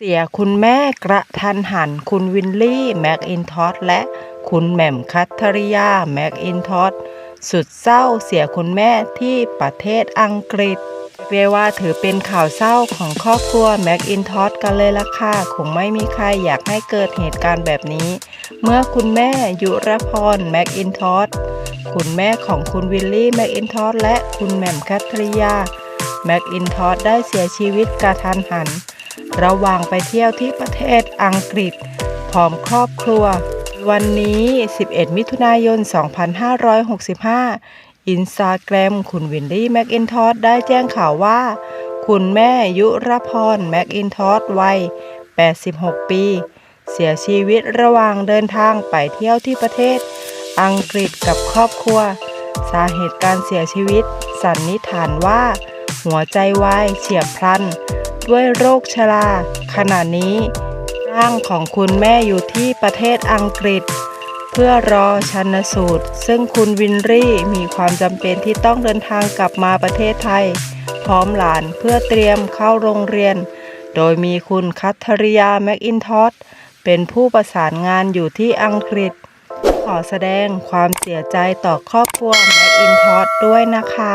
เสียคุณแม่กระทันหัน คุณวินลี่ แม็กอินทอสและคุณแหม่มคัทริยา แม็กอินทอสสุดเศร้าเสียคุณแม่ที่ประเทศอังกฤษเรียกว่าถือเป็นข่าวเศร้าของครอบครัวแม็กอินทอสกันเลยล่ะค่ะ คงไม่มีใครอยากให้เกิดเหตุการณ์แบบนี้ เมื่อคุณแม่ยุรพรแม็กอินทอสคุณแม่ของคุณวิลลี่แม็กอินทอสและคุณแหม่มคัทริยาแม็กอินทอสได้เสียชีวิตกระทันหัน ระหว่างไปเที่ยวที่ประเทศอังกฤษ พร้อมครอบครัว วันนี้ 11 มิถุนายน 2565 อินสตาแกรมคุณวินลี่แม็กอินทอสได้แจ้งข่าวว่า คุณแม่ยุรพรแม็กอินทอสวัย 86 ปี เสียชีวิตระหว่างเดินทางไปเที่ยวที่ประเทศอังกฤษกับครอบครัว สาเหตุการเสียชีวิต สันนิษฐานว่า หัวใจวายเฉียบพลัน ด้วยโรคชรา ขณะนี้ ร่างของคุณแม่อยู่ที่ประเทศอังกฤษ เพื่อรอชันสูตร ซึ่งคุณวินรี่มีความจำเป็นที่ต้องเดินทางกลับมาประเทศไทย พร้อมหลานเพื่อเตรียมเข้าโรงเรียน โดยมีคุณคัทริยาแม็กอินทอสเป็นผู้ประสานงานอยู่ที่อังกฤษ ขอแสดงความเสียใจต่อครอบครัวแม็กอินทอสด้วยนะคะ